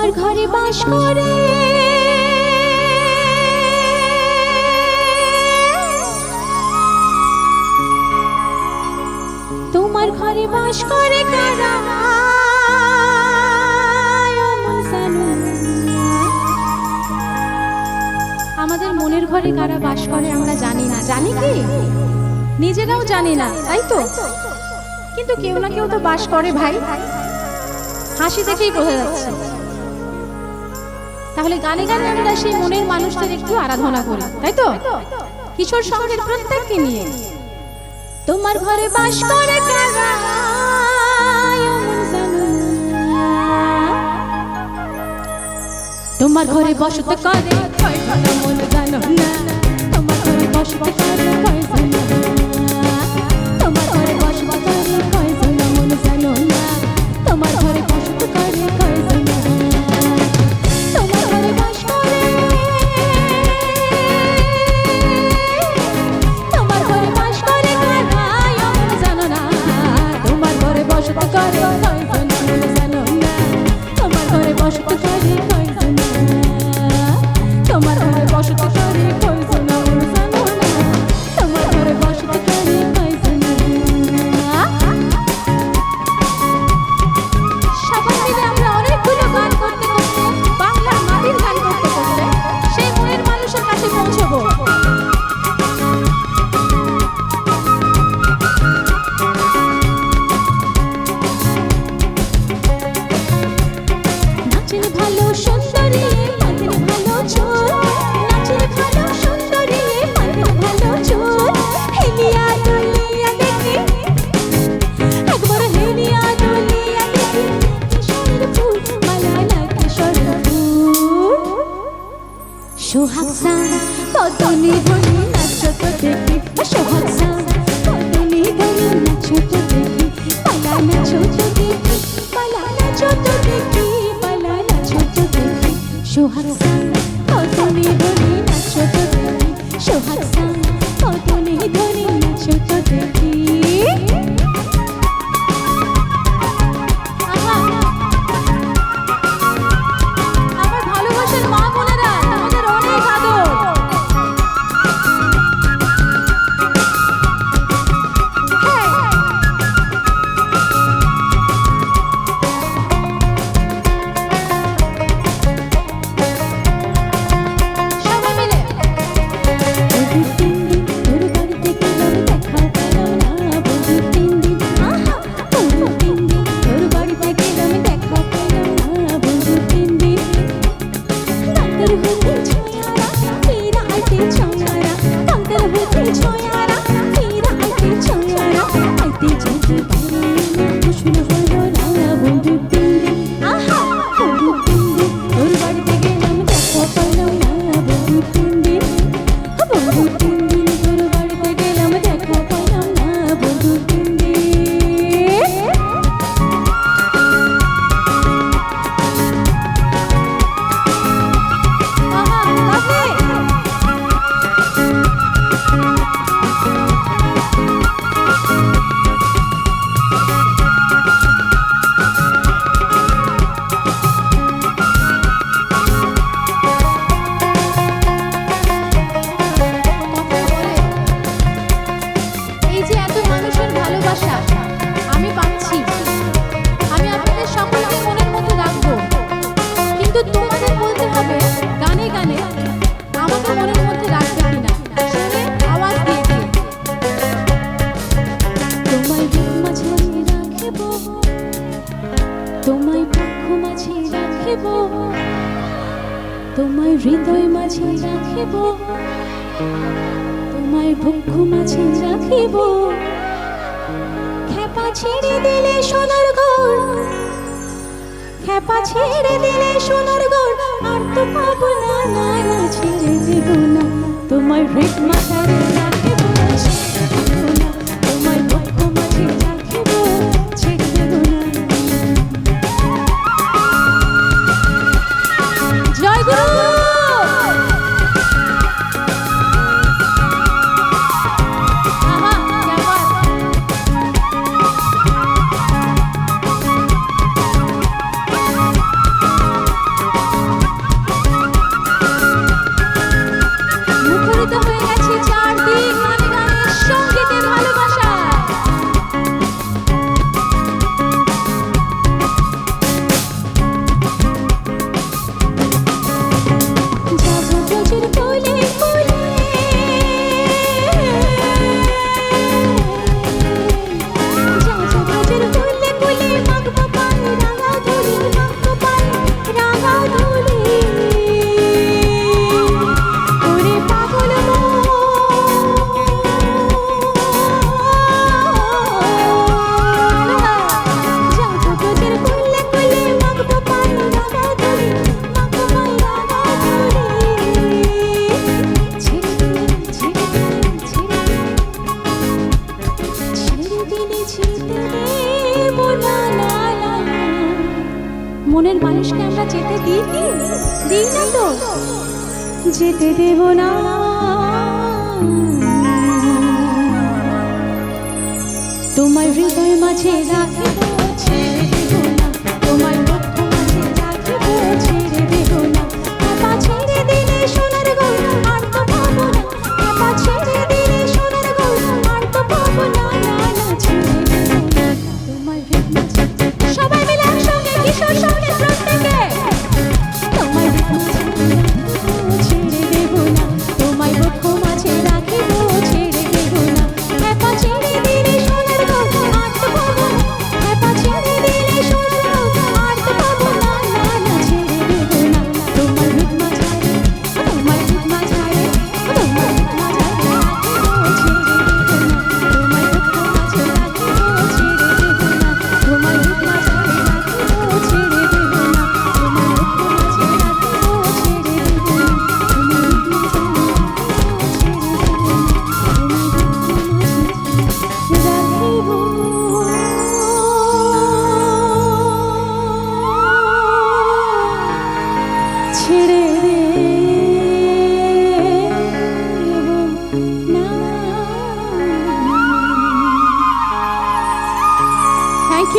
তোমার ঘরে বাস করে। তোমার ঘরে বাস করে কারা? আমাদের মনের ঘরে কারা বাস করে আমরা জানি না। জানি কি? নিজেরাও জানি না, তাই তো? কিন্তু কেউ না কেউ তো বাস করে ভাই। হাসি দেখেই বোঝা যাচ্ছে। তাহলে গানে গানে আমরা সেই মনের মানুষদের একটু আরাধনা করি, তাই তো? কিশোর সঙ্গের প্রত্যেককে নিয়ে। তোমার ঘরে বাস করে। তোমার ঘরে বসতে করে তোমার ঘরে বসত করে কদনি ধনি নাচ তো দেখি সোহাগ কদনি ধনি নাচ তো দেখি, পালা নাচ তো দেখি, পালা নাচ রাখিব তোমায় হৃদয় মাঝে রাখিব। তোমায় মাঝে রাখিব। খেপা ছেড়ে দিলে সোনার ঘর খেপা ছেড়ে দিলে সোনার ঘর আর তো পাবো না না ছেড়ে না। তোমায় হৃদ দিই না তো। যেতে দেব না। তোমার হৃদয় মাঝে রাখিব।